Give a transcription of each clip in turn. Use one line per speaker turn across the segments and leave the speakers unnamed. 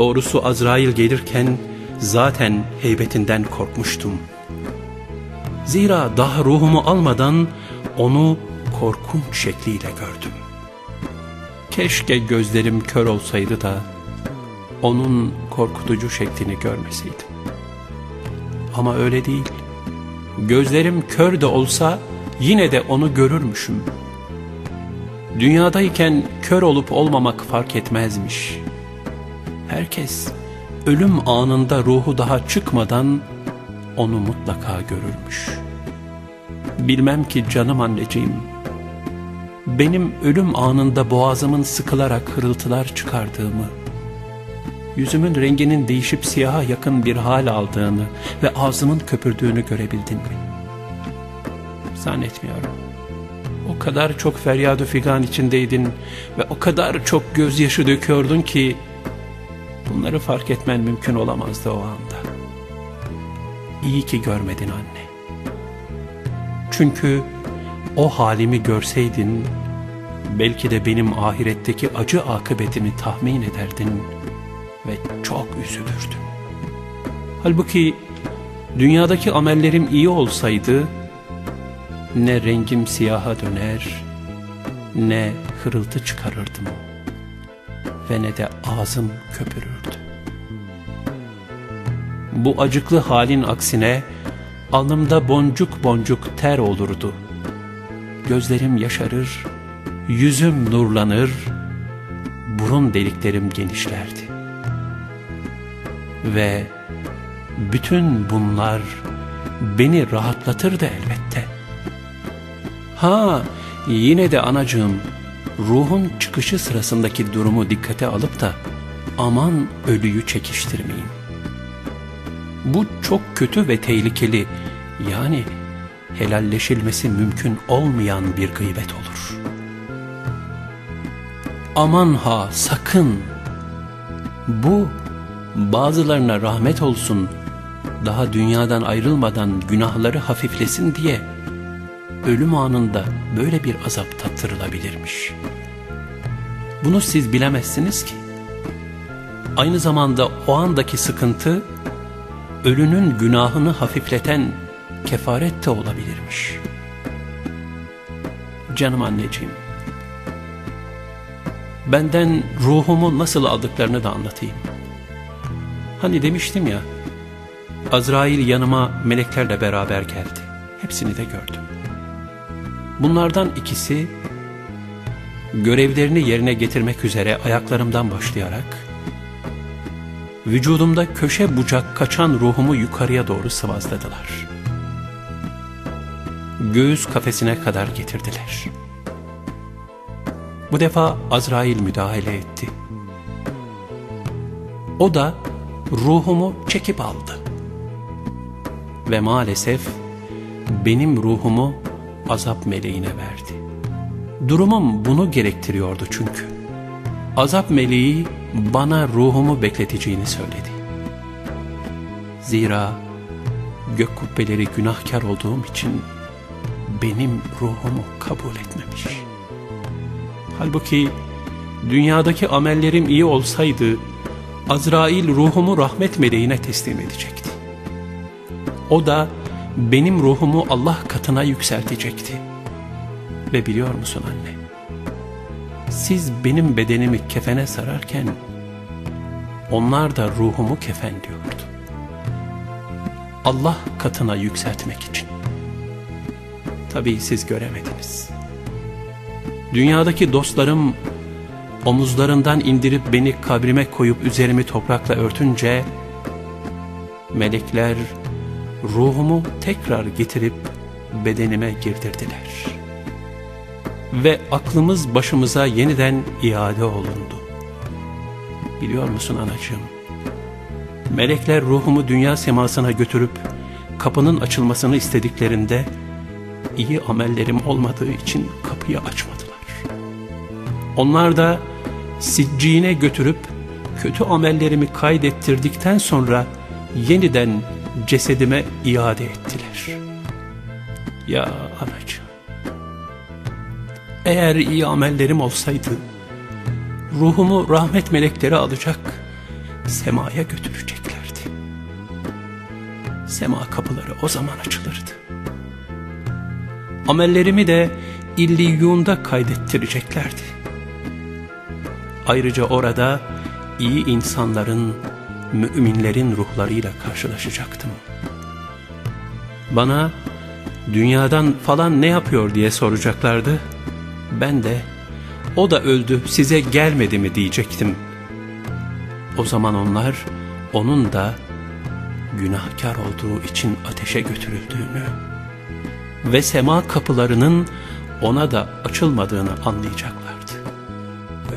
Doğrusu Azrail gelirken zaten heybetinden korkmuştum. Zira daha ruhumu almadan onu korkunç şekliyle gördüm. Keşke gözlerim kör olsaydı da onun korkutucu şeklini görmeseydim. Ama öyle değil. Gözlerim kör de olsa yine de onu görürmüşüm. Dünyadayken kör olup olmamak fark etmezmiş. Herkes ölüm anında ruhu daha çıkmadan onu mutlaka görürmüş. Bilmem ki canım anneciğim, benim ölüm anında boğazımın sıkılarak hırıltılar çıkardığımı, yüzümün renginin değişip siyaha yakın bir hal aldığını ve ağzımın köpürdüğünü görebildin mi? Zannetmiyorum. O kadar çok feryadu figan içindeydin ve o kadar çok gözyaşı döküyordun ki bunları fark etmen mümkün olamazdı o anda. İyi ki görmedin anne. Çünkü o halimi görseydin belki de benim ahiretteki acı akıbetimi tahmin ederdin ve çok üzülürdün. Halbuki dünyadaki amellerim iyi olsaydı ne rengim siyaha döner ne hırıltı çıkarırdım ve ağzım köpürürdü. Bu acıklı halin aksine alnımda boncuk boncuk ter olurdu. Gözlerim yaşarır, yüzüm nurlanır, burun deliklerim genişlerdi. Ve bütün bunlar beni rahatlatırdı elbette. Ha yine de anacığım ruhun çıkışı sırasındaki durumu dikkate alıp da aman ölüyü çekiştirmeyin. Bu çok kötü ve tehlikeli yani helalleşilmesi mümkün olmayan bir gıybet olur. Aman ha sakın bu bazılarına rahmet olsun daha dünyadan ayrılmadan günahları hafiflesin diye ölüm anında böyle bir azap tattırılabilirmiş. Bunu siz bilemezsiniz ki. Aynı zamanda o andaki sıkıntı ölünün günahını hafifleten kefaret de olabilirmiş. Canım anneciğim, benden ruhumu nasıl aldıklarını da anlatayım. Hani demiştim ya, Azrail yanıma meleklerle beraber geldi. Hepsini de gördüm. Bunlardan ikisi görevlerini yerine getirmek üzere ayaklarımdan başlayarak vücudumda köşe bucak kaçan ruhumu yukarıya doğru sıvazladılar. Göğüs kafesine kadar getirdiler. Bu defa Azrail müdahale etti. O da ruhumu çekip aldı. Ve maalesef benim ruhumu azap meleğine verdi. Durumum bunu gerektiriyordu çünkü. Azap meleği bana ruhumu bekleteceğini söyledi. Zira gök kubbeleri günahkar olduğum için benim ruhumu kabul etmemiş. Halbuki dünyadaki amellerim iyi olsaydı Azrail ruhumu rahmet meleğine teslim edecekti. O da benim ruhumu Allah katına yükseltecekti. Ve biliyor musun anne? Siz benim bedenimi kefene sararken onlar da ruhumu kefen diyordu. Allah katına yükseltmek için. Tabii siz göremediniz. Dünyadaki dostlarım omuzlarından indirip beni kabrime koyup üzerimi toprakla örtünce melekler ruhumu tekrar getirip bedenime girdirdiler. Ve aklımız başımıza yeniden iade olundu. Biliyor musun anacığım? Melekler ruhumu dünya semasına götürüp kapının açılmasını istediklerinde iyi amellerim olmadığı için kapıyı açmadılar. Onlar da siccine götürüp kötü amellerimi kaydettirdikten sonra yeniden cesedime iade ettiler. Ya anacığım, eğer iyi amellerim olsaydı, ruhumu rahmet melekleri alacak, semaya götüreceklerdi. Sema kapıları o zaman açılırdı. Amellerimi de illiyunda kaydettireceklerdi. Ayrıca orada iyi insanların, müminlerin ruhlarıyla karşılaşacaktım. Bana dünyadan falan ne yapıyor diye soracaklardı. Ben de o da öldü size gelmedi mi diyecektim. O zaman onlar onun da günahkar olduğu için ateşe götürüldüğünü ve sema kapılarının ona da açılmadığını anlayacaklardı.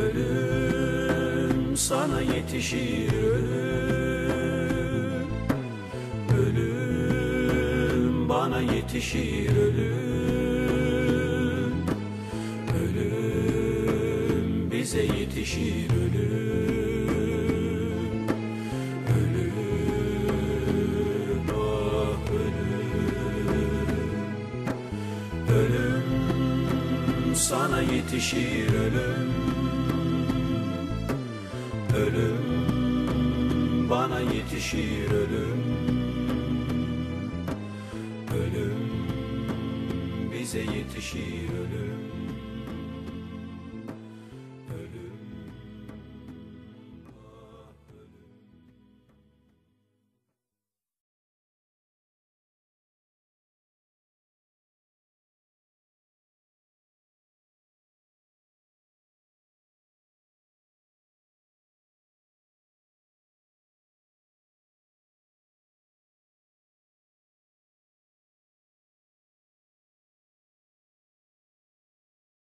Ölüm sana yetişir ölüm bana yetişir ölüm. Ölüm bize yetişir ölüm. Ölüm ah ölüm. Ölüm sana yetişir ölüm. Ölüm bana yetişir ölüm Ölüm bize yetişir ölüm